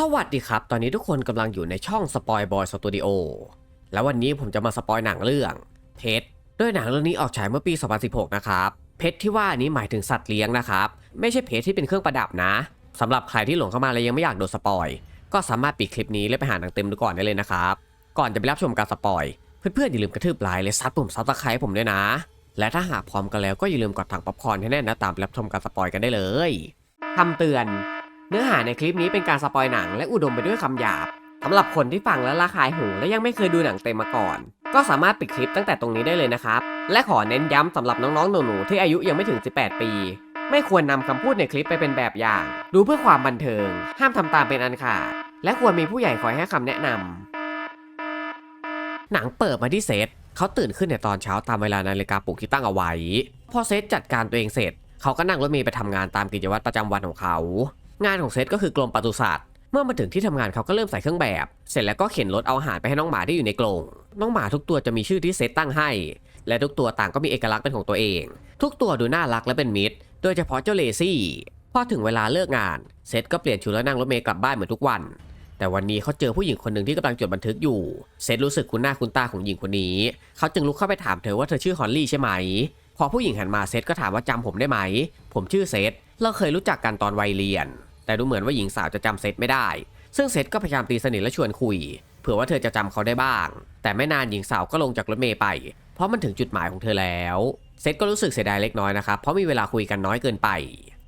สวัสดีครับ ตอนนี้ทุกคนกำลังอยู่ในช่องสปอยบอยสตูดิโอแล้ววันนี้ผมจะมาสปอยหนังเรื่อง เพชรโดยหนังเรื่องนี้ออกฉายเมื่อปี 2016 นะครับ เพชรที่ว่านี้หมายถึงสัตว์เลี้ยงนะครับ ไม่ใช่เพชรที่เป็นเครื่องประดับนะสำหรับใครที่หลงเข้ามาแล้วยังไม่อยากโดนสปอย ก็สามารถปิดคลิปนี้แล้วไปหาหนังเต็มดูก่อนได้เลยนะครับ ก่อนจะไปรับชมการสปอย เพื่อนๆอย่าลืมกระทืบไลค์และซับปุ่มซับสไครต์ผมด้วยนะ และถ้าหากพร้อมกันแล้วก็อย่าลืมกดถังป๊อปคอร์นให้แน่นนะตามไปรับชมการสปอยกันได้เลยคำเตือน เนื้อหาในคลิปนี้เป็นการสปอยหนังและอุดมไปด้วยคำหยาบสำหรับคนที่ฟังแล้วระคายหูและยังไม่เคยดูหนังเต็มมาก่อน ก็สามารถปิดคลิปตั้งแต่ตรงนี้ได้เลยนะครับ และขอเน้นย้ำสำหรับน้องๆหนูๆที่อายุยังไม่ถึง 18 ปี ไม่ควรนำคำพูดในคลิปไปเป็นแบบอย่าง ดูเพื่อความบันเทิง ห้ามทำตามเป็นอันขาด และควรมีผู้ใหญ่คอยให้คำแนะนำหนังเปิดมาที่เซตเขาตื่นขึ้นในตอนเช้าตามเวลานาฬิกาปลุกที่ตั้งเอาไว้ พอเซตจัดการตัวเองเสร็จ เขาก็นั่งรถเมล์ไปทำงานตามกิจวัตรประจำวันของเขา งานของเซตก็คือกรมปศุสัตว์เมื่อมาถึงที่ทำงานเขาก็เริ่มใส่เครื่องแบบ เสร็จแล้วก็เข็นรถเอาอาหารไปให้น้องหมาที่อยู่ในกรงน้องหมาทุกตัวจะมีชื่อที่เซตตั้งให้ และทุกตัวต่างก็มีเอกลักษณ์เป็นของตัวเอง ทุกตัวดูน่ารักและเป็นมิตร โดยเฉพาะเจ้าเลซี่พอถึงเวลาเลิกงานเซตก็เปลี่ยนชุดแล้วนั่งรถเมล์กลับบ้านเหมือนทุกวัน แต่วันนี้เขาเจอผู้หญิงคนหนึ่งที่กำลังจดบันทึกอยู่เซตรู้สึกคุ้นหน้าคุ้นตาของหญิงคนนี้ เขาจึงลุกเข้าไปถามเธอว่าเธอชื่อฮอลลี่ใช่ไหม พอผู้หญิงหันมาเซตก็ถามว่าจำผมได้ไหม ผมชื่อเซตเราเคยรู้จักกันตอนวัยเรียน แต่ดูเหมือนว่าหญิงสาวจะจำเซตไม่ได้ ซึ่งเซตก็พยายามตีสนิทและชวนคุย เผื่อว่าเธอจะจำเขาได้บ้าง แต่ไม่นานหญิงสาวก็ลงจากรถเมล์ไป เพราะมันถึงจุดหมายของเธอแล้ว เซตก็รู้สึกเสียดายเล็กน้อยนะครับ เพราะมีเวลาคุยกันน้อยเกินไป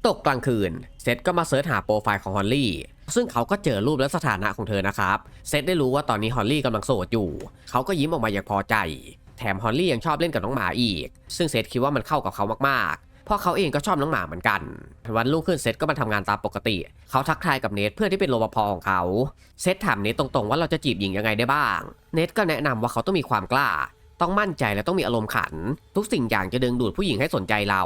ตกกลางคืน เซตก็มาเสิร์ชหาโปรไฟล์ของฮอลลี่ซึ่งเขาก็เจอรูปและสถานะของเธอนะครับ เซตได้รู้ว่าตอนนี้ฮอลลี่กำลังโสดอยู่ เขาก็ยิ้มออกมาอย่างพอใจ แถมฮอลลี่ยังชอบเล่นกับน้องหมาอีก ซึ่งเซตคิดว่ามันเข้ากับเขามากๆ เพราะเขาเองก็ชอบน้องหมาเหมือนกัน วันรุ่งขึ้นเซตก็มาทำงานตามปกติ เขาทักทายกับเนทเพื่อนที่เป็นรปภของเขา เซตถามเนทตรงๆว่าเราจะจีบหญิงยังไงได้บ้าง เนทก็แนะนำว่าเขาต้องมีความกล้า ต้องมั่นใจและต้องมีอารมณ์ขัน ทุกสิ่งอย่างจะดึงดูดผู้หญิงให้สนใจเรา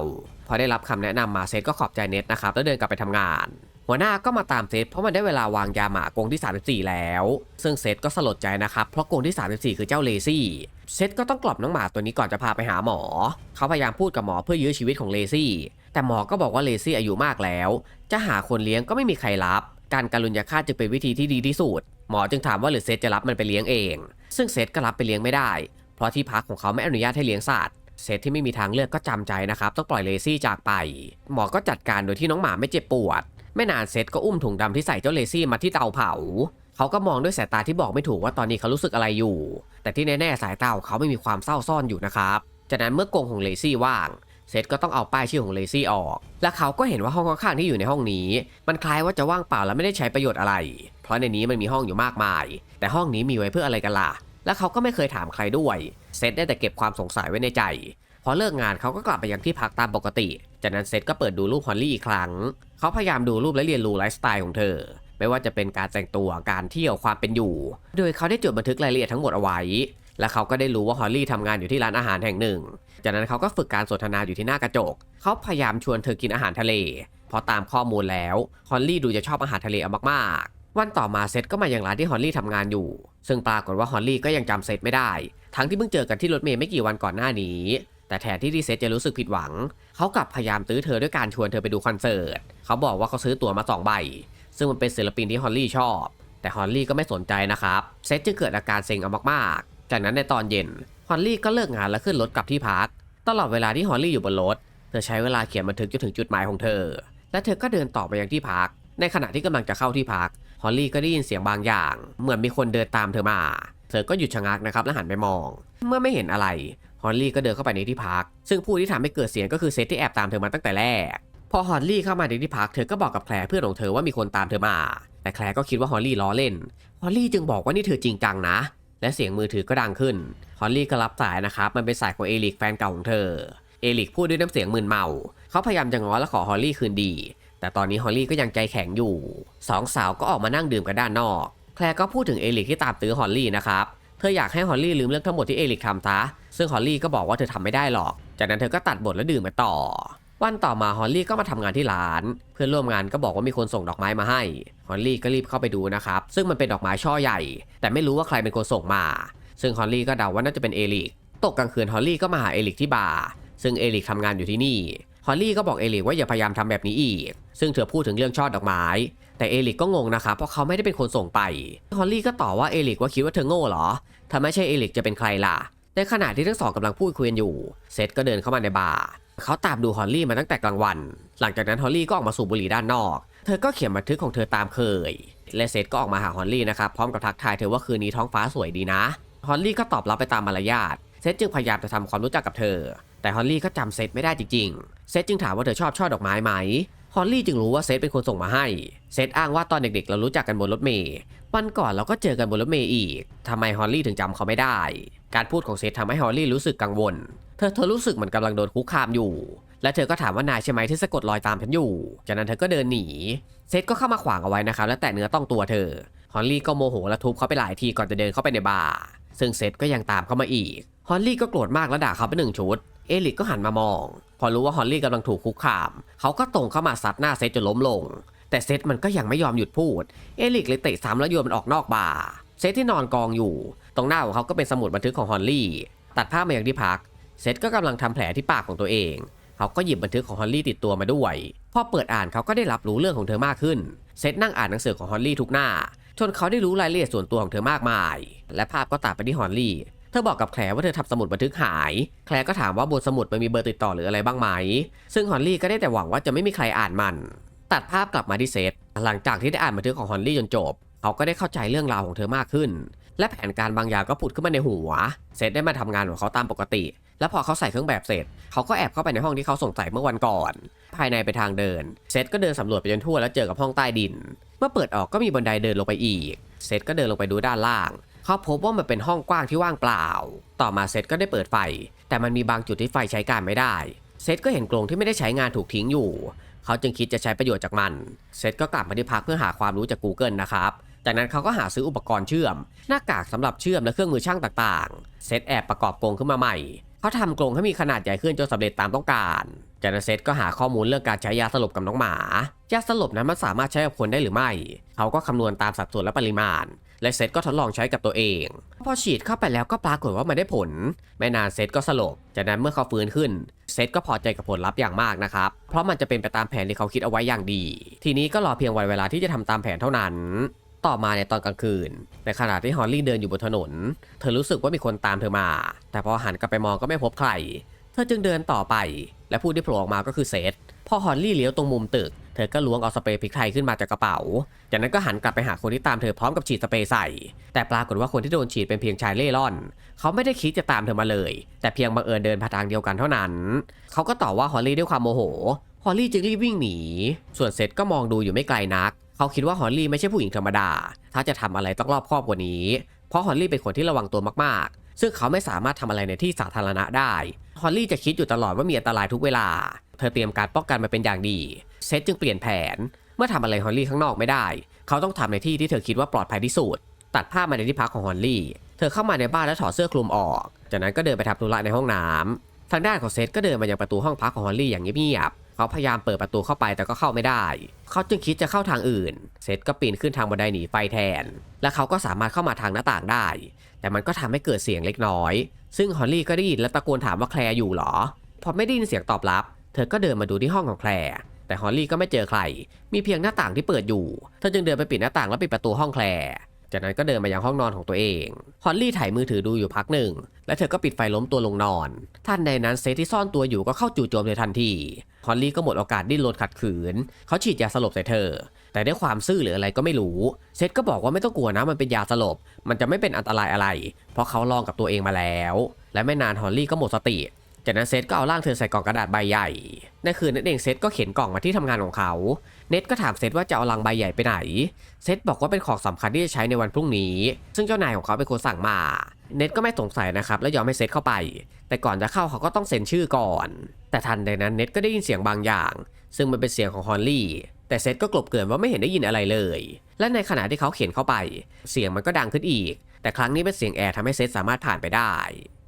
พอได้รับคำแนะนำมาเซตก็ขอบใจเนทนะครับแล้วเดินกลับไปทำงาน หัวหน้าก็มาตามเซตเพราะมันได้เวลาวางยาหมากงที่ 34 แล้ว ซึ่งเซตก็สลดใจนะครับ เพราะกงที่ 34 คือเจ้าเลซี่เซตก็ต้องกล่อมน้องหมาตัวนี้ก่อนจะพาไปหาหมอ เขาพยายามพูดกับหมอเพื่อยื้อชีวิตของเลซี่ แต่หมอก็บอกว่าเลซี่อายุมากแล้ว จะหาคนเลี้ยงก็ไม่มีใครรับ การการุญยฆาตจึงเป็นวิธีที่ดีที่สุด หมอจึงถามว่าหรือเซตจะรับมันไปเลี้ยงเอง ซึ่งเซตก็รับไปเลี้ยงไม่ได้ เพราะที่พักของเขาไม่อนุญาตให้เลี้ยงสัตว์เซตที่ไม่มีทางเลือกก็จำใจนะครับต้องปล่อยเลซี่จากไป หมอก็จัดการโดยที่น้องหมาไม่เจ็บปวด ไม่นานเซตก็อุ้มถุงดำที่ใส่เจ้าเลซี่มาที่เตาเผา เขาก็มองด้วยสายตาที่บอกไม่ถูกว่าตอนนี้เขารู้สึกอะไรอยู่ แต่ที่แน่ๆสายตาของเขาไม่มีความเศร้าซ่อนอยู่นะครับ จากนั้นเมื่อกงของเลซี่ว่างเซตก็ต้องเอาป้ายชื่อของเลซี่ออก และเขาก็เห็นว่าห้องข้างๆที่อยู่ในห้องนี้ มันคล้ายว่าจะว่างเปล่าและไม่ได้ใช้ประโยชน์อะไร เพราะในนี้มันมีห้องอยู่มากมาย แต่ห้องนี้มีไว้เพื่ออะไรกันล่ะ และเขาก็ไม่เคยถามใครด้วย เซตได้แต่เก็บความสงสัยไว้ในใจ พอเลิกงานเขาก็กลับไปยังที่พักตามปกติ จากนั้นเซตก็เปิดดูรูปฮอลลี่อีกครั้ง เขาพยายามดูรูปและเรียนรู้ไลฟ์สไตล์ของเธอ ไม่ว่าจะเป็นการแต่งตัวการเที่ยวความเป็นอยู่ โดยเขาได้จดบันทึกรายละเอียดทั้งหมดเอาไว้ และเขาก็ได้รู้ว่าฮอลลี่ทำงานอยู่ที่ร้านอาหารแห่งหนึ่ง จากนั้นเขาก็ฝึกการสนทนาอยู่ที่หน้ากระจก เขาพยายามชวนเธอกินอาหารทะเล เพราะตามข้อมูลแล้วฮอลลี่ดูจะชอบอาหารทะเลเอามากๆ วันต่อมาเซตก็มายังร้านที่ฮอลลี่ทำงานอยู่ ซึ่งปรากฏว่าฮอลลี่ก็ยังจำเซตไม่ได้ ทั้งที่เพิ่งเจอกันที่รถเมล์ไม่กี่วันก่อนหน้านี้ แต่แทนที่ที่เซตจะรู้สึกผิดหวัง เขากลับพยายามตื้อเธอด้วยการชวนเธอไปดูคอนเสิร์ต เขาบอกว่าเขาซื้อตั๋วมาสองใบ ซึ่งมันเป็นศิลปินที่ฮอลลี่ชอบ แต่ฮอลลี่ก็ไม่สนใจนะครับ เซตจึงเกิดอาการเซ็งเอามากๆ จากนั้นในตอนเย็น ฮอลลี่ก็เลิกงานแล้วขึ้นรถกลับที่พัก ตลอดเวลาที่ฮอลลี่อยู่บนรถ เธอใช้เวลาเขียนบันทึกจนถึงจุดหมายของเธอ และเธอก็เดินต่อไปยังที่พัก ในขณะที่กำลังจะเข้าที่พัก ฮอลลี่ก็ได้ยินเสียงบางอย่าง เหมือนมีคนเดินตามเธอมา เธอก็หยุดชะงักนะครับและหันไปมอง เมื่อไม่เห็นอะไร ฮอลลี่ก็เดินเข้าไปในที่พัก ซึ่งผู้ที่ทำให้เกิดเสียงก็คือเซตที่แอบตามเธอมาตั้งแต่แรก พอฮอลลี่เข้ามาในที่พักเธอก็บอกกับแคลร์เพื่อนของเธอว่ามีคนตามเธอมา แต่แคลร์ก็คิดว่าฮอลลี่ล้อเล่น ฮอลลี่จึงบอกว่านี่เธอจริงจังนะ และเสียงมือถือก็ดังขึ้น ฮอลลี่ก็รับสายนะครับ มันเป็นสายของเอลิกแฟนเก่าของเธอ เอลิกพูดด้วยน้ำเสียงมึนเมา เขาพยายามจะง้อและขอฮอลลี่คืนดี แต่ตอนนี้ฮอลลี่ก็ยังใจแข็งอยู่ สองสาวก็ออกมานั่งดื่มกันด้านนอก แคลร์ก็พูดถึงเอลิกที่ตามตื้อฮอลลี่นะครับ เธออยากให้ฮอลลี่ลืมเรื่องทั้งหมดที่เอลิกทำซะ ซึ่งฮอลลี่ก็บอกว่าเธอทำไม่ได้หรอก จากนั้นเธอก็ตัดบทและดื่มกันต่อ วันต่อมาฮอลลี่ก็มาทำงานที่ร้าน เพื่อนร่วมงานก็บอกว่ามีคนส่งดอกไม้มาให้ฮอลลี่ก็รีบเข้าไปดูนะครับ ซึ่งมันเป็นดอกไม้ช่อใหญ่ แต่ไม่รู้ว่าใครเป็นคนส่งมา ซึ่งฮอลลี่ก็เดาว่าน่าจะเป็นเอลิก ตกกลางคืนฮอลลี่ก็มาหาเอลิกที่บาร์ ซึ่งเอลิกทำงานอยู่ที่นี่ ฮอลลี่ก็บอกเอลิกว่าอย่าพยายามทำแบบนี้อีก ซึ่งเธอพูดถึงเรื่องช่อดอกไม้แแต่เอลิกก็งงนะครับเพราะเขาไม่ได้เป็นคนส่งไป ฮอลลี่ก็ตอบว่าเอลิกว่าคิดว่าเธอโง่เหรอถ้าไม่ใช่เอลิกจะเป็นใครล่ะ ในขณะที่ทั้งสองกำลังพูดคุยกันอยู่ เซธก็เดินเข้ามาในบาร์เขาตามดูฮอลลี่มาตั้งแต่กลางวัน หลังจากนั้นฮอลลี่ก็ออกมาสูบบุหรี่ด้านนอก เธอก็เขียนบันทึกของเธอตามเคย และเซธก็ออกมาหาฮอลลี่นะครับ พร้อมกับทักทายเธอว่าคืนนี้ท้องฟ้าสวยดีนะ ฮอลลี่ก็ตอบรับไปตามมารยาท เซธจึงพยายามจะทำความรู้จักกับเธอ แต่ฮอลลี่ก็จำเซธไม่ได้จริงๆ เซธจึงถามว่าเธอชอบช่อดอกไม้ไหม ฮอลลี่จึงรู้ว่าเซธเป็นคนส่งมาให้ เซธอ้างว่าตอนเด็กๆ เรารู้จักกันบนรถเมล์ วันก่อนเราก็เจอกันบนรถเมล์อีกทำไมฮอลลี่ถึงจำเขาไม่ได้ การพูดของเซธทำให้ฮอลลี่รู้สึกกังวล เธอเธอรู้สึกเหมือนกำลังโดนคุกคามอยู่ และเธอก็ถามว่านายใช่ไหมที่สะกดรอยตามฉันอยู่ จากนั้นเธอก็เดินหนี เซธก็เข้ามาขวางเอาไว้นะครับ และแตะเนื้อต้องตัวเธอ ฮอลลี่ก็โมโหและทุบเขาไปหลายทีก่อนจะเดินเข้าไปในบาร์ ซึ่งเซธก็ยังตามเข้ามาอีก ฮอลลี่ก็โกรธมากและด่าเขาไปหนึ่งชุด เอลิกก็หันมามอง พอรู้ว่าฮอลลี่กำลังถูกคุกคาม เขาก็ตรงเข้ามาซัดหน้าเซธจนล้มลง แต่เซธมันก็ยังไม่ยอมหยุดพูด เอลิกเลยเตะซ้ำแล้วโยนมันออกนอกบาร์เซธที่นอนกองอยู่ ตรงหน้าของเขาก็เป็นสมุดบันทึกของฮอลลี่ ตัดภาพมาอย่างที่พัก เซธก็กำลังทำแผลที่ปากของตัวเอง เขาก็หยิบบันทึกของฮอลลี่ติดตัวมาด้วย พอเปิดอ่านเขาก็ได้รับรู้เรื่องของเธอมากขึ้น เซธนั่งอ่านหนังสือของฮอลลี่ทุกหน้า จนเขาได้รู้รายละเอียดส่วนตัวของเธอมากมาย และภาพก็ตัดไปที่ฮอลลี่เธอบอกกับแคลว่าเธอทำสมุดบันทึกหาย แคลก็ถามว่าบนสมุดมันมีเบอร์ติดต่อหรืออะไรบ้างไหม ซึ่งฮอลลี่ก็ได้แต่หวังว่าจะไม่มีใครอ่านมัน ตัดภาพกลับมาที่เซธหลังจากที่ได้อ่านบันทึกของฮอลลี่จนจบ เขาก็ได้เข้าใจเรื่องราวของเธอมากขึ้น และแผนการบางอย่างก็ผุดขึ้นมาในหัว เซธได้มาทำงานของเขาตามปกติ แล้วพอเขาใส่เครื่องแบบเสร็จ เขาก็แอบเข้าไปในห้องที่เขาสงสัยเมื่อวันก่อน ภายในไปทางเดิน เซธก็เดินสำรวจไปจนทั่วแล้วเจอกับห้องใต้ดิน เมื่อเปิดออกก็มีบันไดเดินลงไปอีก เซธก็เดินลงไปดูด้านล่าง เขาพบว่ามันเป็นห้องกว้างที่ว่างเปล่า ต่อมาเซธก็ได้เปิดไฟ แต่มันมีบางจุดที่ไฟใช้การไม่ได้ เซธก็เห็นกรงที่ไม่ได้ใช้งานถูกทิ้งอยู่ เขาจึงคิดจะใช้ประโยชน์จากมัน เซธก็กลับมาที่พักเพื่อหาความรู้จาก Google นะครับ จากนั้นเขาก็หาซื้ออุปกรณ์เชื่อม หน้ากากสำหรับเชื่อมและเครื่องมือช่างต่างๆ เซธแอบประกอบกรงขึ้นมาใหม่ เขาทำกรงให้มีขนาดใหญ่ขึ้นจนสำเร็จตามต้องการจากนั้นเซธก็หาข้อมูลเรื่องการใช้ยาสลบกับน้องหมา ยาสลบนั้นมันสามารถใช้กับคนได้หรือไม่ เขาก็คำนวณตามสัดส่วนและปริมาณ และเซธก็ทดลองใช้กับตัวเอง พอฉีดเข้าไปแล้วก็ปรากฏว่ามันได้ผล ไม่นานเซธก็สลบ จากนั้นเมื่อเขาฟื้นขึ้น เซธก็พอใจกับผลลัพธ์อย่างมากนะครับ เพราะมันจะเป็นไปตามแผนที่เขาคิดเอาไว้อย่างดี ทีนี้ก็รอเพียงวันเวลาที่จะทำตามแผนเท่านั้น ต่อมาในตอนกลางคืน ในขณะที่ฮอลลี่เดินอยู่บนถนน เธอรู้สึกว่ามีคนตามเธอมา แต่พอหันกลับไปมองก็ไม่พบใคร เธอจึงเดินต่อไป และผู้ที่โผล่ออกมาก็คือเซธพอฮอลลี่เลี้ยวตรงมุมตึก เธอก็ล้วงเอาสเปรย์พริกไทยขึ้นมาจากกระเป๋า จากนั้นก็หันกลับไปหาคนที่ตามเธอพร้อมกับฉีดสเปรย์ใส่ แต่ปรากฏว่าคนที่โดนฉีดเป็นเพียงชายเล่ร่อน เขาไม่ได้คิดจะตามเธอมาเลย แต่เพียงบังเอิญเดินผ่านทางเดียวกันเท่านั้น เขาก็ต่อว่าฮอลลี่ด้วยความโมโห ฮอลลี่จึงรีบวิ่งหนี ส่วนเซธก็มองดูอยู่ไม่ไกลนัก เขาคิดว่าฮอลลี่ไม่ใช่ผู้หญิงธรรมดา ถ้าจะทำอะไรต้องรอบคอบกว่านี้ เพราะฮอลลี่เป็นคนที่ระวังตัวมากๆ ซึ่งเขาไม่สามารถทำอะไรในที่สาธารณะได้ฮอลลี่จะคิดอยู่ตลอดว่ามีอันตรายทุกเวลา เธอเตรียมการป้องกันมาเป็นอย่างดี เซธจึงเปลี่ยนแผน เมื่อทำอะไรฮอลลี่ข้างนอกไม่ได้ เขาต้องทำในที่ที่เธอคิดว่าปลอดภัยที่สุด ตัดภาพมาในที่พักของฮอลลี่ เธอเข้ามาในบ้านแล้วถอดเสื้อคลุมออก จากนั้นก็เดินไปทำธุระในห้องน้ำทางด้านของเซธก็เดินมายังประตูห้องพักของฮอลลี่อย่างเงียบๆ เขาพยายามเปิดประตูเข้าไปแต่ก็เข้าไม่ได้ เขาจึงคิดจะเข้าทางอื่น เซธก็ปีนขึ้นทางบันไดหนีไฟแทน และเขาก็สามารถเข้ามาทางหน้าต่างได้ แต่มันก็ทำให้เกิดเสียงเล็กน้อย ซึ่งฮอลลี่ก็ได้ยินและตะโกนถามว่าแคลร์อยู่เหรอ พอไม่ได้ยินเสียงตอบรับ เธอก็เดินมาดูที่ห้องของแคลร์ แต่ฮอลลี่ก็ไม่เจอใคร มีเพียงหน้าต่างที่เปิดอยู่ เธอจึงเดินไปปิดหน้าต่างแล้วปิดประตูห้องแคลร์ จากนั้นก็เดินมายังห้องนอนของตัวเองฮอลลี่ถ่ายมือถือดูอยู่พักหนึ่ง และเธอก็ปิดไฟล้มตัวลงนอน ท่านใดนั้นเซธที่ซ่อนตัวอยู่ก็เข้าจู่โจมในทันทีฮอลลี่ก็หมดโอกาสดิ้นรนขัดขืน เขาฉีดยาสลบใส่เธอ แต่ด้วยความซื่อหรืออะไรก็ไม่รู้ เซธก็บอกว่าไม่ต้องกลัวนะมันเป็นยาสลบ มันจะไม่เป็นอันตรายอะไร เพราะเขาลองกับตัวเองมาแล้ว และไม่นานฮอลลี่ก็หมดสติจากนั้นเซธก็เอาร่างเธอใส่กล่องกระดาษใบใหญ่ ในคืนนั้นเองเซธก็เข็นกล่องมาที่ทำงานของเขา เน็ตก็ถามเซธว่าจะเอาลังใบใหญ่ไปไหน เซธบอกว่าเป็นของสำคัญที่จะใช้ในวันพรุ่งนี้ ซึ่งเจ้านายของเขาเป็นคนสั่งมา เน็ตก็ไม่สงสัยนะครับและยอมให้เซธเข้าไป แต่ก่อนจะเข้าเขาก็ต้องเซ็นชื่อก่อน แต่ทันใดนั้นเน็ตก็ได้ยินเสียงบางอย่าง ซึ่งมันเป็นเสียงของฮอลลี่ แต่เซธก็กลบเกลื่อนว่าไม่เห็นได้ยินอะไรเลย และในขณะที่เขาเข็นเข้าไป เสียงมันก็ดังขึ้นอีก แต่ครั้งนี้เป็นเสียงแอร์ทำให้เซธสามารถผ่านไปได้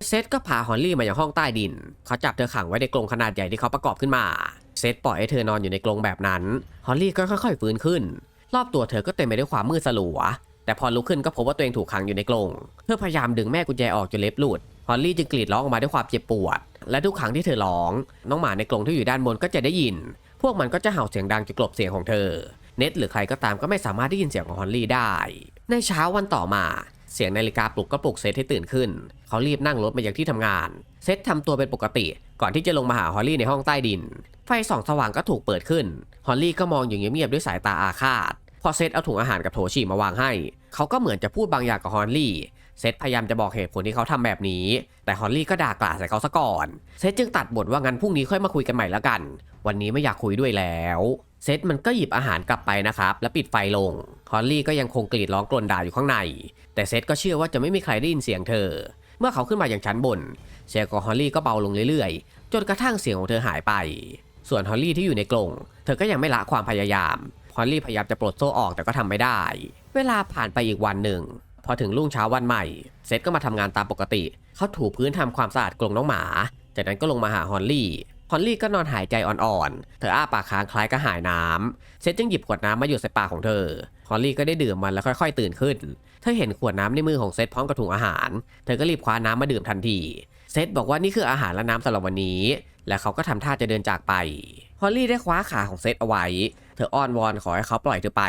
เซธก็พาฮอลลี่มาอยังห้องใต้ดิน เขาจับเธอขังไว้ในกรงขนาดใหญ่ที่เขาประกอบขึ้นมา เซธปล่อยให้เธอนอนอยู่ในกรงแบบนั้น ฮอลลี่ก็ค่อยๆฟื้นขึ้น รอบตัวเธอก็เต็มไปด้วยความมืดสลัว แต่พอลุกขึ้นก็พบว่าตัวเองถูกขังอยู่ในกรงเพื่อพยายามดึงแม่กุญแจออกจนเล็บหลุด ฮอลลี่จึงกรีดร้องออกมาด้วยความเจ็บปวด และทุกครั้งที่เธอร้อง น้องหมาในกรงที่อยู่ด้านบนก็จะได้ยิน พวกมันก็จะเห่าเสียงดังจะกลบเสียงของเธอ เน็ตหรือใครก็ตามก็ไม่สามารถได้ยินเสียงของฮอลลี่ได้ ในเช้าวันต่อมา เสียงนาฬิกาปลุกก็ปลุกเซธให้ตื่นขึ้น เขารีบนั่งรถมายังที่ทำงาน เซธทำตัวเป็นปกติ ก่อนที่จะลงมาหาฮอลลี่ในห้องใต้ดิน ไฟส่องสว่างก็ถูกเปิดขึ้น ฮอลลี่ก็มองอยู่เงียบๆด้วยสายตาอาฆาต พอเซธเอาถุงอาหารกับโถฉี่มาวางให้ เขาก็เหมือนจะพูดบางอย่างกับฮอลลี่ เซธพยายามจะบอกเหตุผลที่เขาทำแบบนี้ แต่ฮอลลี่ก็ด่ากราดใส่เขาซะก่อน เซธจึงตัดบทว่างั้นพรุ่งนี้ค่อยมาคุยกันใหม่ละกัน วันนี้ไม่อยากคุยด้วยแล้ว เซธมันก็หยิบอาหารกลับไปนะครับ แล้วปิดไฟลง ฮอลลี่ก็ยังคงกรีดร้องกลนด่าอยู่ข้างใน แต่เซธก็เชื่อว่าจะไม่มีใครได้ยินเสียงเธอ เมื่อเขาขึ้นมาอย่างชั้นบน เสียงของฮอลลี่ก็เบาลงเรื่อยๆ จนกระทั่งเสียงของเธอหายไป ส่วนฮอลลี่ที่อยู่ในกรงเธอก็ยังไม่ละความพยายาม ฮอลลี่พยายามจะปลดโซ่ออกแต่ก็ทำไม่ได้ เวลาผ่านไปอีกวันหนึ่ง พอถึงรุ่งเช้าวันใหม่ เซธก็มาทำงานตามปกติ เขาถูพื้นทำความสะอาดกรงน้องหมา จากนั้นก็ลงมาหาฮอลลี่ อลลี่ก็นอนหายใจอ่อนๆ เธออ้าปากค้างคล้ายกระหายน้ำเซธจึงหยิบขวดน้ำมาหยดใส่ปากของเธอฮอลลี่ก็ได้ดื่มมันแล้วค่อยๆ ตื่นขึ้น เธอเห็นขวดน้ำในมือของเซธพร้อมกับถุงอาหาร เธอก็รีบคว้าน้ำมาดื่มทันที เซธบอกว่านี่คืออาหารและน้ำสำหรับวันนี้ และเขาก็ทำท่าจะเดินจากไปฮอลลี่ได้คว้าขาของเซธเอาไว้ เธออ้อนวอนขอให้เขาปล่อยเธอไป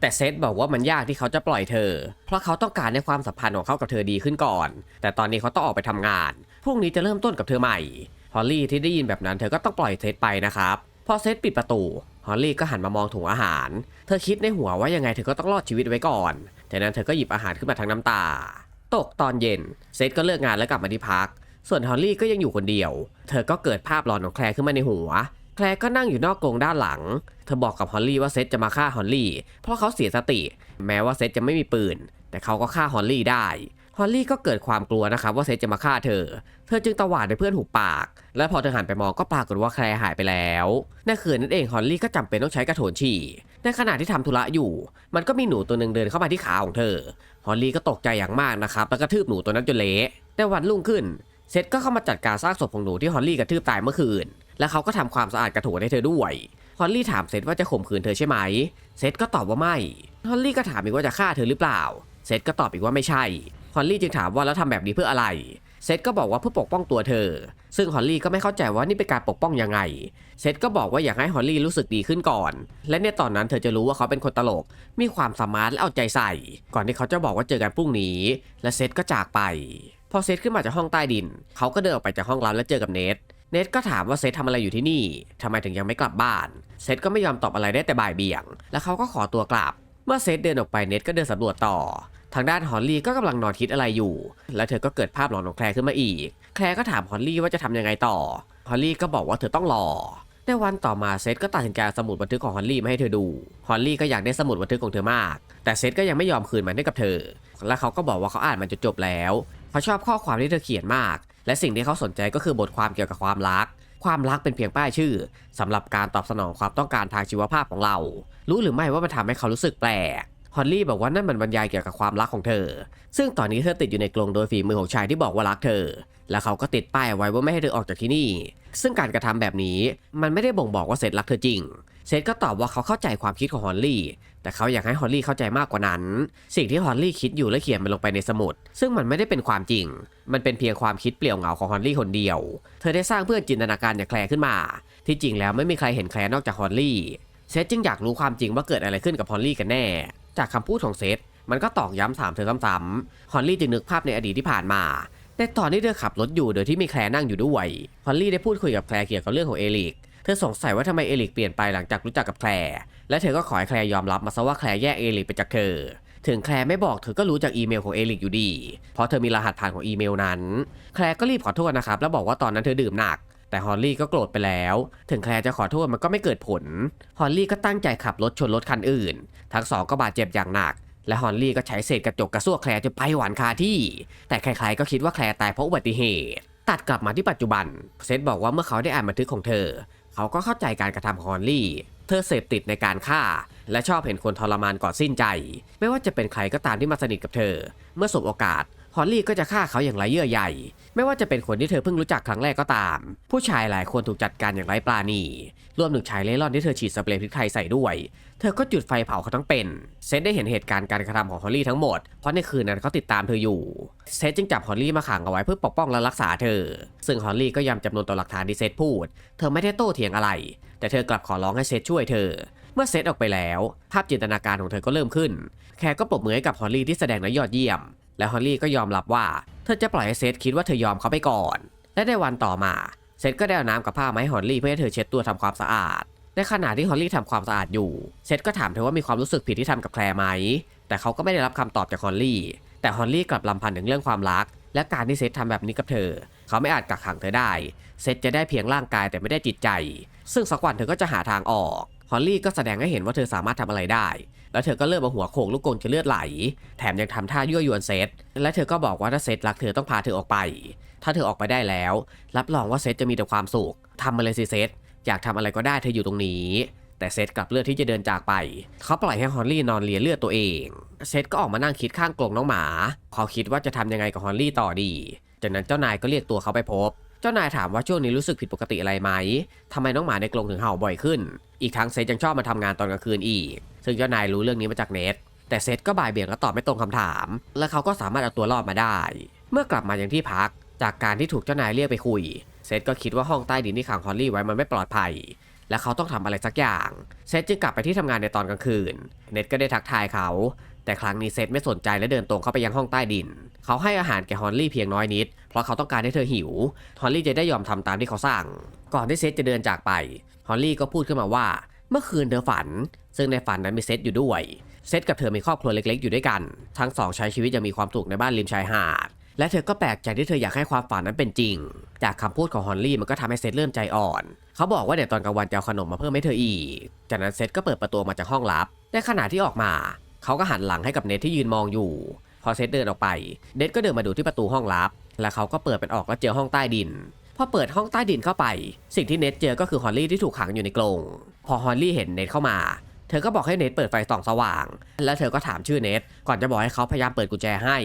แต่เซธบอกว่ามันยากที่เขาจะปล่อยเธอ เพราะเขาต้องการในความสัมพันธ์ของเขากับเธอดีขึ้นก่อน แต่ตอนนี้เขาต้องออกไปทำงาน พรุ่งนี้จะเริ่มต้นกับเธอใหม่ ฮอลลี่ที่ได้ยินแบบนั้นเธอก็ต้องปล่อยเซธไปนะครับ พอเซธปิดประตู ฮอลลี่ก็หันมามองถุงอาหาร เธอคิดในหัวว่ายังไงเธอก็ต้องรอดชีวิตไว้ก่อน จากนั้นเธอก็หยิบอาหารขึ้นมาทั้งน้ำตา ตกตอนเย็น เซธก็เลิกงานแล้วกลับมาที่พัก ส่วนฮอลลี่ก็ยังอยู่คนเดียว เธอก็เกิดภาพหลอนของแคลร์ขึ้นมาในหัว แคลร์ก็นั่งอยู่นอกกรงด้านหลัง เธอบอกกับฮอลลี่ว่าเซธจะมาฆ่าฮอลลี่ เพราะเขาเสียสติ แม้ว่าเซธจะไม่มีปืน แต่เขาก็ฆ่าฮอลลี่ได้ ฮอลลี่ก็เกิดความกลัวนะครับว่าเซธจะมาฆ่าเธอ เธอจึงตวาดให้เพื่อนหุบปาก และพอเธอหันไปมองก็ปรากฏว่าแคลร์หายไปแล้วในคืนนั้นเองฮอลลี่ก็จำเป็นต้องใช้กระโถนฉี่ ในขณะที่ทำธุระอยู่ มันก็มีหนูตัวหนึ่งเดินเข้ามาที่ขาของเธอ ฮอลลี่ก็ตกใจอย่างมากนะครับแล้วก็ทืบหนูตัวนั้นจนเละในวันรุ่งขึ้นเซธก็เข้ามาจัดการซากศพของหนูที่ฮอลลี่กระทืบตายเมื่อคืน และเขาก็ทำความสะอาดกระโถนให้เธอด้วย ฮอลลี่ถามเซธว่าจะข่มขืนเธอใช่ไหม เซธก็ตอบว่าไม่ ฮอลลี่ก็ถามอีกว่าจะฆ่าเธอหรือเปล่า เซธก็ตอบอีกว่าไม่ใช่ ฮอลลี่จึงถามว่าแล้วทำแบบนี้เพื่ออะไรเซธก็บอกว่าเพื่อปกป้องตัวเธอ ซึ่งฮอลลี่ก็ไม่เข้าใจว่านี่เป็นการปกป้องยังไง เซธก็บอกว่าอยากให้ฮอลลี่รู้สึกดีขึ้นก่อน และในตอนนั้นเธอจะรู้ว่าเขาเป็นคนตลก มีความสามารถและเอาใจใส่ ก่อนที่เขาจะบอกว่าเจอกันพรุ่งนี้ และเซธก็จากไป พอเซธขึ้นมาจากห้องใต้ดิน เขาก็เดินออกไปจากห้องลับและเจอกับเนท เนทก็ถามว่าเซธทำอะไรอยู่ที่นี่ทำไมถึงยังไม่กลับบ้าน เซธก็ไม่ยอมตอบอะไรได้แต่บ่ายเบี่ยง แล้วเขาก็ขอตัวกลับ เมื่อเซธเดินออกไปเนทก็เดินสำรวจต่อ ทางด้านฮอลลี่ก็กำลังนอนคิดอะไรอยู่ และเธอก็เกิดภาพหลอนของแคลร์ขึ้นมาอีก แคลร์ก็ถามฮอลลี่ว่าจะทำยังไงต่อ ฮอลลี่ก็บอกว่าเธอต้องรอ ในวันต่อมาเซธก็ตัดสินใจสมุดบันทึกของฮอลลี่มาให้เธอดู ฮอลลี่ก็อยากได้สมุดบันทึกของเธอมาก แต่เซธก็ยังไม่ยอมคืนมันให้กับเธอ และเขาก็บอกว่าเขาอ่านมันจนจบแล้วเขาชอบข้อความที่เธอเขียนมาก และสิ่งที่เขาสนใจก็คือบทความเกี่ยวกับความรัก ความรักเป็นเพียงป้ายชื่อสำหรับการตอบสนองความต้องการทางชีวภาพของเรา รู้หรือไม่ว่ามันทำให้เขารู้สึกแปลก ฮอลลี่บอกว่านั่นมันบรรยายเกี่ยวกับความรักของเธอ ซึ่งตอนนี้เธอติดอยู่ในกรงโดยฝีมือของชายที่บอกว่ารักเธอ และเขาก็ติดป้ายไว้ว่าไม่ให้เธอออกจากที่นี่ ซึ่งการกระทำแบบนี้มันไม่ได้บ่งบอกว่าเซธรักเธอจริง เซธก็ตอบว่าเขาเข้าใจความคิดของฮอลลี่ แต่เขาอยากให้ฮอลลี่เข้าใจมากกว่านั้น สิ่งที่ฮอลลี่คิดอยู่และเขียนมันลงไปในสมุด ซึ่งมันไม่ได้เป็นความจริง มันเป็นเพียงความคิดเปลี่ยวเหงาของฮอลลี่คนเดียว เธอได้สร้างเพื่อนจินตนาการอย่างแคลร์ขึ้นมา ที่จริงแล้วไม่มีใครเห็นแคลร์นอกจากฮอลลี่ เซธจึงอยากรู้ความจริงว่าเกิดอะไรขึ้นกับฮอลลี่กันแน่ จากคำพูดของเซธมันก็ตอกย้ำถามเธอซ้ำๆฮอลลี่จึงนึกภาพในอดีตที่ผ่านมาในตอนที่เธอขับรถอยู่โดยที่มีแคลนั่งอยู่ด้วยฮอลลี่ได้พูดคุยกับแคลเกี่ยวกับเรื่องของเอลิกเธอสงสัยว่าทำไมเอลิกเปลี่ยนไปหลังจากรู้จักกับแคลและเธอก็ขอให้แคลยอมรับมาซะว่าแคลแยกเอลิกไปจากเธอ ถึงแคลไม่บอกเธอก็รู้จากอีเมลของเอลิกอยู่ดี เพราะเธอมีรหัสผ่านของอีเมลนั้น แคลก็รีบขอโทษนะครับแล้วบอกว่าตอนนั้นเธอดื่มหนัก แต่ฮอลลี่ก็โกรธไปแล้ว ถึงแคลจะขอโทษมันก็ไม่เกิดผล ฮอลลี่ก็ตั้งใจขับรถชนรถคันอื่น ทั้งสองก็บาดเจ็บอย่างหนัก และฮอนลี่ก็ใช้เศษกระจกกระซวกแคลร์จนไปหวานคาที่ แต่ใครๆก็คิดว่าแคลร์ตายเพราะอุบัติเหตุ ตัดกลับมาที่ปัจจุบัน เซธบอกว่าเมื่อเขาได้อ่านบันทึกของเธอ เขาก็เข้าใจการกระทำของฮอนลี่ เธอเสพติดในการฆ่า และชอบเห็นคนทรมานก่อนสิ้นใจ ไม่ว่าจะเป็นใครก็ตามที่มาสนิทกับเธอ เมื่อสบโอกาส ฮอลลี่ก็จะฆ่าเขาอย่างไรเยื่อใยไม่ว่าจะเป็นคนที่เธอเพิ่งรู้จักครั้งแรกก็ตาม ผู้ชายหลายคนถูกจัดการอย่างไร้ปราณี รวมถึงชายเล่ร่อนที่เธอฉีดสเปรย์พริกไทยใส่ด้วย เธอก็จุดไฟเผาเขาทั้งเป็น เซธได้เห็นเหตุการณ์การกระทำของฮอลลี่ทั้งหมด เพราะในคืนนั้นเขาติดตามเธออยู่ เซธจึงจับฮอลลี่มาขังเอาไว้เพื่อปกป้องและรักษาเธอ ซึ่งฮอลลี่ก็ยอมจำนวนต่อหลักฐานที่เซธพูด เธอไม่ได้โต้เถียงอะไร แต่เธอกลับขอร้องให้เซธช่วยเธอเมื่อเซตออกไปแล้ว ภาพจินตนาการของเธอก็เริ่มขึ้น แคร์ก็ปรบมือให้กับฮอลลี่ที่แสดงได้ยอดเยี่ยม และฮอลลี่ก็ยอมรับว่า เธอจะปล่อยให้เซตคิดว่าเธอยอมเขาไปก่อน และในวันต่อมา เซตก็ได้เอาน้ำกับผ้ามาให้ฮอลลี่เพื่อให้เธอเช็ดตัวทำความสะอาด ในขณะที่ฮอลลี่ทำความสะอาดอยู่ เซตก็ถามเธอว่ามีความรู้สึกผิดที่ทำกับแคลร์ไหม แต่เขาก็ไม่ได้รับคำตอบจากฮอลลี่ แต่ฮอลลี่กลับลำพันถึงเรื่องความรัก และการที่เซตทำแบบนี้กับเธอ เขาไม่อาจกักขังเธอได้ เซตจะได้เพียงร่างกายแต่ไม่ได้จิตใจ ซึ่งสักวันเธอก็จะหาทางออก ฮอลลี่ก็แสดงให้เห็นว่าเธอสามารถทำอะไรได้ แล้วเธอก็เริ่มเอาหัวโขกลูกกงจะเลือดไหล แถมยังทำท่ายั่วยวนเซตและเธอก็บอกว่าถ้าเซตรักเธอต้องพาเธอออกไป ถ้าเธอออกไปได้แล้ว รับรองว่าเซตจะมีแต่ความสุขทำมาเลยสิเซตอยากทำอะไรก็ได้เธออยู่ตรงนี้ แต่เซตกลับเลือกที่จะเดินจากไป เขาปล่อยให้ฮอลลี่นอนเลียเลือดตัวเองเซตก็ออกมานั่งคิดข้างกรงน้องหมาเขาคิดว่าจะทำยังไงกับฮอลลี่ต่อดี จากนั้นเจ้านายก็เรียกตัวเขาไปพบ จ้านายถามว่าช่วงนี้รู้สึกผิดปกติอะไรไหมทำไมน้องหมาในกรงถึงเห่าบ่อยขึ้น อีกทั้งเซตยังชอบมาทำงานตอนกลางคืนอีก ซึ่งเจ้านายรู้เรื่องนี้มาจากเน็ต แต่เซตก็บ่ายเบี่ยงและตอบไม่ตรงคำถาม และเขาก็สามารถเอาตัวรอดมาได้ เมื่อกลับมายังที่พัก จากการที่ถูกเจ้านายเรียกไปคุย เซตก็คิดว่าห้องใต้ดินที่ขังฮอลลี่ไว้มันไม่ปลอดภัย และเขาต้องทำอะไรสักอย่าง เซตจึงกลับไปที่ทำงานในตอนกลางคืน เน็ตก็ได้ทักทายเขา แต่ครั้งนี้เซตไม่สนใจและเดินตรงเข้าไปยังห้องใต้ดิน เขาให้อาหารแก่ฮอลลี่เพียงน้อยนิด เพราะเขาต้องการให้เธอหิว ฮอลลี่จะได้ยอมทำตามที่เขาสั่ง ก่อนที่เซตจะเดินจากไป ฮอลลี่ก็พูดขึ้นมาว่า เมื่อคืนเธอฝัน ซึ่งในฝันนั้นมีเซตอยู่ด้วย เซตกับเธอมีครอบครัวเล็ก ๆ อยู่ด้วยกัน ทั้งสองใช้ชีวิตอย่างมีความสุขในบ้านริมชายหาด และเธอก็แปลกใจที่เธออยากให้ความฝันนั้นเป็นจริง จากคำพูดของฮอลลี่มันก็ทำให้เซตเริ่มใจอ่อน เขาบอกว่าเดี๋ยวตอนกลางวันจะเอาขนมมาเพิ่มให้เธออีก จากนั้นเซตก็เปิดประตูมาจากห้องลับ ในขณะที่ออกมา เขาก็หันหลังให้กับเนทที่ยืนมองอยู่ พอเซตเดินออกไป เนทก็เดินมาดูที่ประตูห้องลับ และเขาก็เปิดเป็นออกแล้วเจอห้องใต้ดิน พอเปิดห้องใต้ดินเข้าไป สิ่งที่เนทเจอก็คือฮอลลี่ที่ถูกขังอยู่ในกรง พอฮอลลี่เห็นเนทเข้ามา เธอก็บอกให้เนทเปิดไฟส่องสว่าง แล้วเธอก็ถามชื่อเนทก่อนจะบอกให้เขาพยายามเปิดกุญแจให้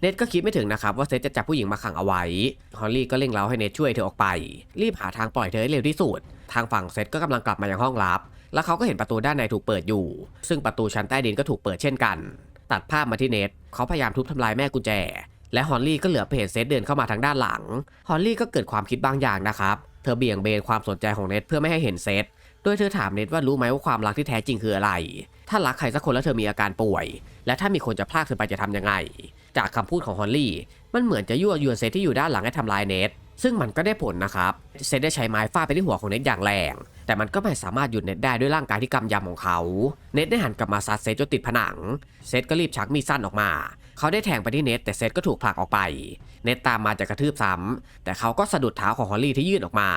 เนทก็คิดไม่ถึงนะครับว่าเซตจะจับผู้หญิงมาขังเอาไว้ ฮอลลี่ก็เร่งเร้าให้เนทช่วยเธอออกไป รีบหาทางปล่อยเธอให้เร็วที่สุด ทางฝั่งเซตก็กำลังกลับมายังห้องลับ แล้วเขาก็เห็นประตูด้านในถูกเปิดอยู่ ซึ่งประตูชั้นใต้ดินก็ถูกเปิดเช่นกัน ตัดภาพมาที่เนทเขาพยายามทุบทำลายแม่กุญแจ และฮอลลี่ก็เหลือเห็นเซตเดินเข้ามาทางด้านหลัง ฮอลลี่ก็เกิดความคิดบางอย่างนะครับ เธอเบี่ยงเบนความสนใจของเนทเพื่อไม่ให้เห็นเซตโดยเธอถามเนทว่ารู้ไหมว่าความรักที่แท้จริงคืออะไร ถ้ารักใครสักคนแล้วเธอมีอาการป่วย และถ้ามีคนจะพลากเธอไปจะทำยังไง จากคำพูดของฮอลลี่ มันเหมือนจะยั่วยวนเซตที่อยู่ด้านหลังให้ทำลายเนท ซึ่งมันก็ได้ผลนะครับ เซตได้ใช้ไม้ฟาดไปที่หัวของเนทอย่างแรง แต่มันก็ไม่สามารถหยุดเนทได้ด้วยร่างกายที่กำยำของเขา เนทได้หันกลับมาซัดเซตจนติดผนัง เซตก็รีบชักมีดสั้นออกมา เขาได้แทงไปที่เนทแต่เซตก็ถูกผลักออกไป เนทตามมาจะกระทืบซ้ำ แต่เขาก็สะดุดเท้าของฮอลลี่ที่ยื่นออกมา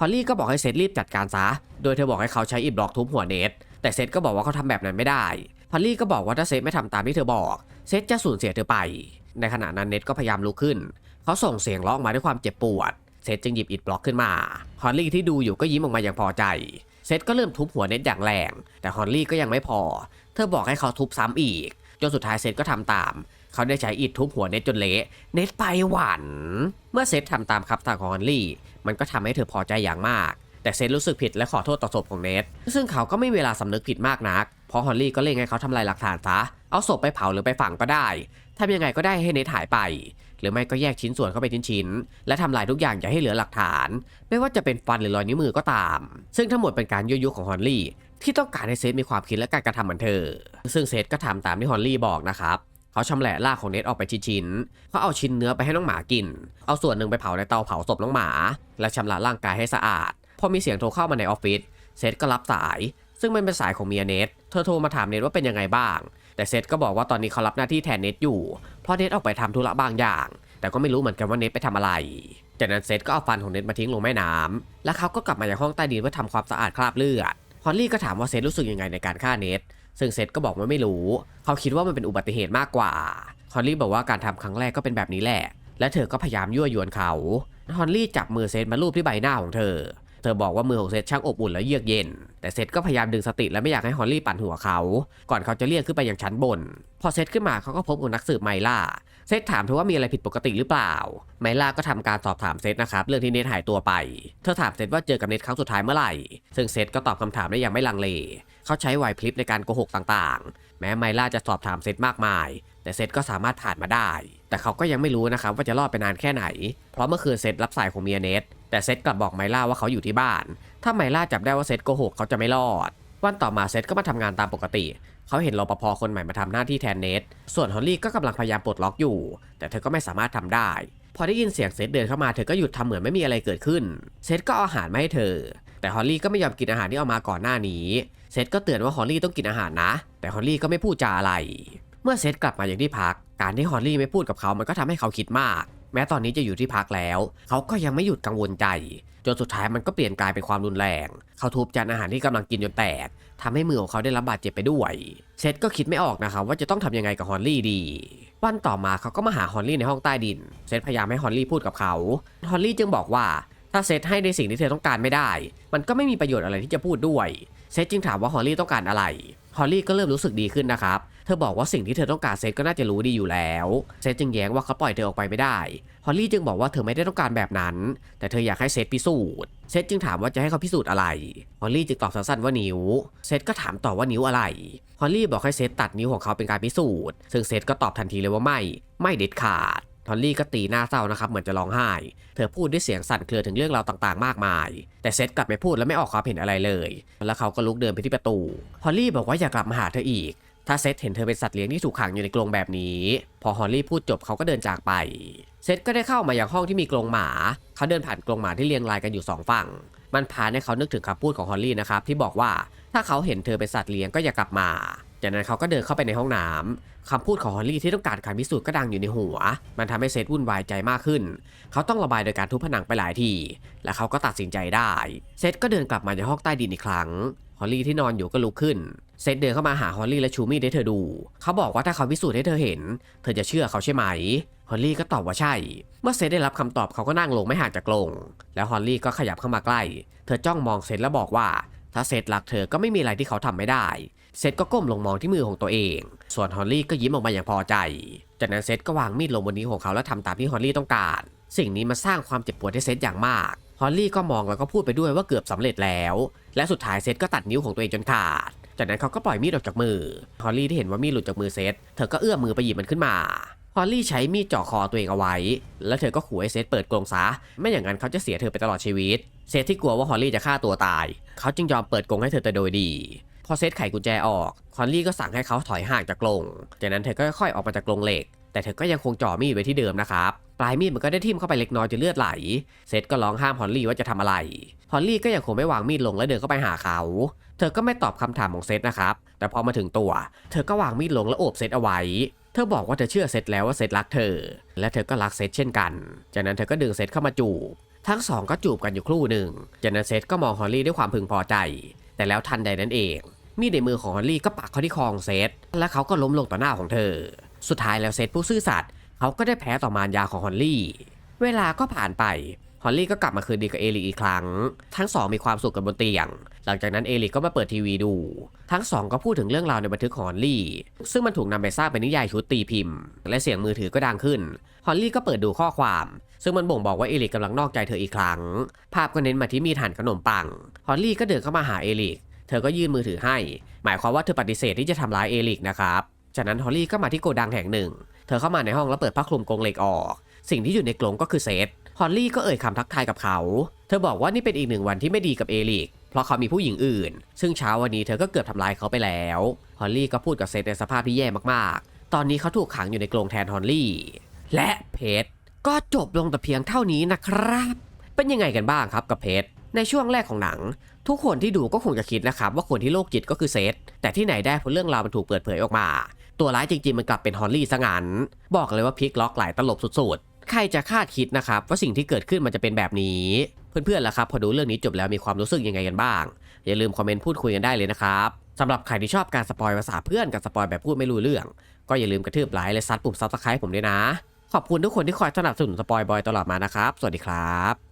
ฮอลลี่ก็บอกให้เซตรีบจัดการซะ โดยเธอบอกให้เขาใช้อิบล็อกทุบหัวเนทแต่เซตก็บอกว่าเขาทำแบบนั้นไม่ได้ ฮอลลี่ก็บอกว่าถ้าเซตไม่ทำตามที่เธอบอก เซตจะสูญเสียเธอไป ในขณะนั้นเนทก็พยายามลุกขึ้น เขาส่งเสียงร้องมาด้วยความเจ็บปวด เซตจึงหยิบอิฐบล็อกขึ้นมาฮอลลี่ที่ดูอยู่ก็ยิ้มออกมาอย่างพอใจ เซตก็เริ่มทุบหัวเนทอย่างแรง แต่ฮอลลี่ก็ยังไม่พอ เธอบอกให้เขาทุบซ้ำอีก จนสุดท้ายเซตก็ทำตาม เขาได้ใช้อิฐทุบหัวเนทจนเละ เนทไปหวันเมื่อเซตทำตามคำสั่งของฮอลลี่ มันก็ทำให้เธอพอใจอย่างมากแต่เซตรู้สึกผิดและขอโทษต่อศพของเนท ซึ่งเขาก็ไม่เวลาสำนึกผิดมากนัก เพราะฮอลลี่ก็เร่งให้เขาทำลายหลักฐานซะ เอาศพไปเผาหรือไปฝังก็ได้ ทำยังไงก็ได้ให้เนทหายไป หรือไม่ก็แยกชิ้นส่วนเข้าไปชิ้นๆและทำลายทุกอย่างอย่าให้เหลือหลักฐาน ไม่ว่าจะเป็นฟันหรือรอยนิ้วมือก็ตาม ซึ่งทั้งหมดเป็นการยั่วยุของฮอลลี่ที่ต้องการให้เซธมีความคิดและการกระทำเหมือนเธอ ซึ่งเซธก็ทำตามที่ฮอลลี่บอกนะครับเขาชำแหละราของเนทออกไปชิ้นๆเขาเอาชิ้นเนื้อไปให้น้องหมากิน เอาส่วนหนึ่งไปเผาในเตาเผาศพน้องหมา และชำระร่างกายให้สะอาด พอมีเสียงโทรเข้ามาในออฟฟิศ เซธก็รับสาย ซึ่งมันเป็นสายของเมียเนทเธอโทรมาถามเนทว่าเป็นยังไงบ้าง แต่เซธก็บอกว่าตอนนี้เขารับหน้าที่แทนเนทอยู่ เพราะเนทออกไปทำธุระบางอย่าง แต่ก็ไม่รู้เหมือนกันว่าเนทไปทำอะไร จากนั้นเซธก็เอาฟันของเนทมาทิ้งลงแม่น้ำแล้วเขาก็กลับมายังห้องใต้ดินเพื่อทำความสะอาดคราบเลือด ฮอลลี่ก็ถามว่าเซธรู้สึกยังไงในการฆ่าเนทซึ่งเซธก็บอกว่าไม่รู้ เขาคิดว่ามันเป็นอุบัติเหตุมากกว่า ฮอลลี่บอกว่าการทำครั้งแรกก็เป็นแบบนี้แหละ และเธอก็พยายามยั่วยวนเขา ฮอลลี่จับมือเซธมาลูบที่ใบหน้าของเธอ เธอบอกว่ามือของเซธช่างอบอุ่นและเยือกเย็น แต่เซธก็พยายามดึงสติและไม่อยากให้ฮอลลี่ปั่นหัวเขา ก่อนเขาจะเรียกขึ้นไปยังชั้นบน พอเซธขึ้นมาเขาก็พบกับนักสืบไมล่า เซธถามเธอว่ามีอะไรผิดปกติหรือเปล่า ไมล่าก็ทำการสอบถามเซธนะครับเรื่องที่เนทหายตัวไป เธอถามเซธว่าเจอกับเนทครั้งสุดท้ายเมื่อไหร่ ซึ่งเซธก็ตอบคำถามได้อย่างไม่ลังเล เขาใช้ไหวพลิบในการโกหกต่างๆ แม้ไมล่าจะสอบถามเซธมากมาย แต่เซธก็สามารถผ่านมาได้ แต่เขาก็ยังไม่รู้นะครับว่าจะรอดไปนานแค่ไหน เพราะเมื่อคืนเซธรับสายของเมียเนท แต่เซธกลับบอกไมล่าว่าเขาอยู่ที่บ้าน ถ้าไมล่าจับได้ว่าเซธโกหกเขาจะไม่รอด วันต่อมาเซธก็มาทำงานตามปกติ เขาเห็นรปภคนใหม่มาทำหน้าที่แทนเนทส่วนฮอลลี่ก็กำลังพยายามปลดล็อกอยู่ แต่เธอก็ไม่สามารถทำได้ พอได้ยินเสียงเซธเดินเข้ามาเธอก็หยุดทำเหมือนไม่มีอะไรเกิดขึ้น เซธก็เอาอาหารมาให้เธอ แต่ฮอลลี่ก็ไม่ยอมกินอาหารที่เอามาก่อนหน้านี้ เซธก็เตือนว่าฮอลลี่ต้องกินอาหารนะ แต่ฮอลลี่ก็ไม่พูดจาอะไร เมื่อเซธกลับมาอย่างที่พัก การที่ฮอลลี่ไม่พูดกับเขามันก็ทำให้เขาคิดมาก แม้ตอนนี้จะอยู่ที่พักแล้ว เขาก็ยังไม่หยุดกังวลใจ จนสุดท้ายมันก็เปลี่ยนกลายเป็นความรุนแรง เขาทุบจานอาหารที่กำลังกินจนแตกทำให้มือของเขาได้รับบาดเจ็บไปด้วย เซธก็คิดไม่ออกนะครับว่าจะต้องทำยังไงกับฮอลลี่ดี วันต่อมาเขาก็มาหาฮอลลี่ในห้องใต้ดิน เซธพยายามให้ฮอลลี่พูดกับเขา ฮอลลี่จึงบอกว่าถ้าเซธให้ในสิ่งที่เธอต้องการไม่ได้ มันก็ไม่มีประโยชน์อะไรที่จะพูดด้วย เซธจึงถามว่าฮอลลี่ต้องการอะไร ฮอลลี่ก็เริ่มรู้สึกดีขึ้นนะครับ เธอบอกว่าสิ่งที่เธอต้องการเซธก็น่าจะรู้ดีอยู่แล้วเซธจึงแย้งว่าเขาปล่อยเธอออกไปไม่ได้ฮอลลี่จึงบอกว่าเธอไม่ได้ต้องการแบบนั้น แต่เธออยากให้เซธพิสูจน์เซธจึงถามว่าจะให้เขาพิสูจน์อะไรฮอลลี่จึงตอบสั้นๆว่านิ้วเซธก็ถามต่อว่านิ้วอะไรฮอลลี่บอกให้เซธตัดนิ้วของเขาเป็นการพิสูจน์ซึ่งเซธก็ตอบทันทีเลยว่าไม่ ไม่เด็ดขาดฮอลลี่ก็ตีหน้าเศร้านะครับเหมือนจะร้องไห้ เธอพูดด้วยเสียงสั่นเครือถึงเรื่องราวต่างๆ มากมาย แต่เซธกลับไม่พูดและไม่ออกความเห็นอะไรเลย แล้วเขาก็ลุกเดินไปที่ประตู ฮอลลี่บอกว่าอย่ากลับมาหาเธออีก ถ้าเซธเห็นเธอเป็นสัตว์เลี้ยงที่ถูกขังอยู่ในกรงแบบนี้ พอฮอลลี่พูดจบเขาก็เดินจากไป เซธก็ได้เข้ามาอยังห้องที่มีกรงหมา เขาเดินผ่านกรงหมาที่เรียงรายกันอยู่สองฝั่ง มันพาให้เขานึกถึงคำพูดของฮอลลี่นะครับที่บอกว่าถ้าเขาเห็นเธอเป็นสัตว์เลี้ยงก็อย่ากลับมาจากนั้นเขาก็เดินเข้าไปในห้องน้ำคำพูดของฮอลลี่ที่ต้องการการพิสูจน์ก็ดังอยู่ในหัว มันทำให้เซธวุ่นวายใจมากขึ้น เขาต้องระบายโดยการทุบผนังไปหลายที และเขาก็ตัดสินใจได้ เซธก็เดินกลับมาในห้องใต้ดินอีกครั้ง ฮอลลี่ที่นอนอยู่ก็ลุกขึ้น เซธเดินเข้ามาหาฮอลลี่และชูมี่ให้เธอดู เขาบอกว่าถ้าเขาพิสูจน์ให้เธอเห็น เธอจะเชื่อเขาใช่ไหม ฮอลลี่ก็ตอบว่าใช่ เมื่อเซธได้รับคำตอบเขาก็นั่งลงไม่ห่างจากกรงแล้วฮอลลี่ก็ขยับเข้ามาใกล้ เธอจ้องมองเซธแล้วบอกว่า ถ้าเซธรักเธอก็ไม่มีอะไรที่เขาทำไม่ได้ เซธก็ก้มลงมองที่มือของตัวเอง ส่วนฮอลลี่ก็ยิ้มออกมาอย่างพอใจ จากนั้นเซธก็วางมีดลงบนนิ้วของเขาและทำตามที่ฮอลลี่ต้องการ สิ่งนี้มันสร้างความเจ็บปวดให้เซธอย่างมากฮอลลี่ก็มองแล้วก็พูดไปด้วยว่าเกือบสำเร็จแล้ว และสุดท้ายเซธก็ตัดนิ้วของตัวเองจนขาด จากนั้นเขาก็ปล่อยมีดออกจากมือ ฮอลลี่ที่เห็นว่ามีดหลุดจากมือเซธเธอก็เอื้อมมือไปหยิบมันขึ้นมา ฮอลลี่ใช้มีดจ่อคอตัวเองเอาไว้ แล้วเธอก็ขู่ให้เซธเปิดกรงซะ ไม่อย่างนั้นเขาจะเสียเธอไปตลอดชีวิต เซธที่กลัวว่าฮอลลี่จะฆ่าตัวตาย เขาจึงยอมเปิดกรงให้เธอแต่โดยดี พอเซธไขกุญแจออก ฮอลลี่ก็สั่งให้เขาถอยห่างจากกรงจากนั้นเธอก็ค่อยๆออกมาจากกรงเหล็ก แต่เธอก็ยังคงจ่อมีดไว้ที่เดิมนะครับ ปลายมีดมันก็ได้ทิ่มเข้าไปเล็กน้อยจนเลือดไหล เซธก็ร้องห้ามฮอลลี่ว่าจะทำอะไร ฮอลลี่ก็ยังคงไม่วางมีดลงและเดินเข้าไปหาเขา เธอก็ไม่ตอบคำถามของเซธนะครับ แต่พอมาถึงตัว เธอก็วางมีดลงและโอบเซธเอาไว้ เธอบอกว่าเธอเชื่อเซธแล้วว่าเซธรักเธอ และเธอก็รักเซธเช่นกัน จากนั้นเธอก็ดึงเซธเข้ามาจูบ ทั้งสองก็จูบกันอยู่ครู่หนึ่ง จากนั้นเซธก็มองฮอลลี่ด้วยความพึงพอใจ แต่แล้วทันใดนั้นเอง มีดในมือของฮอลลี่ก็ปักเข้าที่คอของเซธและเขาก็ล้มลงต่อหน้าของเธอ สุดท้ายแล้วเซธผู้ซื่อสัตย์ เขาก็ได้แพ้ต่อมารยาของฮอลลี่ เวลาก็ผ่านไป ฮอลลี่ก็กลับมาคืนดีกับเอลิกอีกครั้ง ทั้งสองมีความสุขกันบนเตียง หลังจากนั้นเอลิกก็มาเปิดทีวีดู ทั้งสองก็พูดถึงเรื่องราวในบันทึกของฮอลลี่ ซึ่งมันถูกนำไปสร้างเป็นนิยายชุดตีพิมพ์ และเสียงมือถือก็ดังขึ้น ฮอลลี่ก็เปิดดูข้อความ ซึ่งมันบ่งบอกว่าเอลิกกำลังนอกใจเธออีกครั้ง ภาพก็เน้นมาที่มีดหั่นขนมปัง ฮอลลี่ก็เดินเข้ามาหาเอลิก เธอก็ยื่นมือถือให้ หมายความว่าเธอปฏิเสธที่จะทำร้ายเอลิกนะครับ จากนั้นฮอลลี่ก็มาที่โกดังแห่งหนึ่ง เธอเข้ามาในห้องแล้วเปิดผ้าคลุมกรงเหล็กออก สิ่งที่อยู่ในกรงก็คือเซธฮอลลี่ก็เอ่ยคำทักทายกับเขา เธอบอกว่านี่เป็นอีกหนึ่งวันที่ไม่ดีกับเอลิก เพราะเขามีผู้หญิงอื่น ซึ่งเช้าวันนี้เธอก็เกือบทำลายเขาไปแล้ว ฮอลลี่ก็พูดกับเซธในสภาพที่แย่มากๆ ตอนนี้เขาถูกขังอยู่ในกรงแทนฮอลลี่ และเพชรก็จบลงแต่เพียงเท่านี้นะครับ เป็นยังไงกันบ้างครับกับเพชรในช่วงแรกของหนัง ทุกคนที่ดูก็คงจะคิดนะครับว่าคนที่โรคจิตก็คือเซธแต่ที่ไหนได้พอเรื่องราวมันถูกเปิดเผยออกมา ตัวร้ายจริงๆมันกลับเป็นฮอลลี่ซะงั้น บอกเลยว่าพลิกล็อกหลายตลบสุดๆ ใครจะคาดคิดนะครับว่าสิ่งที่เกิดขึ้นมันจะเป็นแบบนี้ เพื่อนๆล่ะครับ พอดูเรื่องนี้จบแล้วมีความรู้สึกยังไงกันบ้าง อย่าลืมคอมเมนต์พูดคุยกันได้เลยนะครับสำหรับใครที่ชอบการสปอยภาษาเพื่อนกับสปอยแบบพูดไม่รู้เรื่อง ก็อย่าลืมกระทืบไลค์และซัดปุ่มซับสไครต์ผมด้วยนะ ขอบคุณทุกคนที่คอยสนับสนุนสปอยบอยตลอดมานะครับ สวัสดีครับ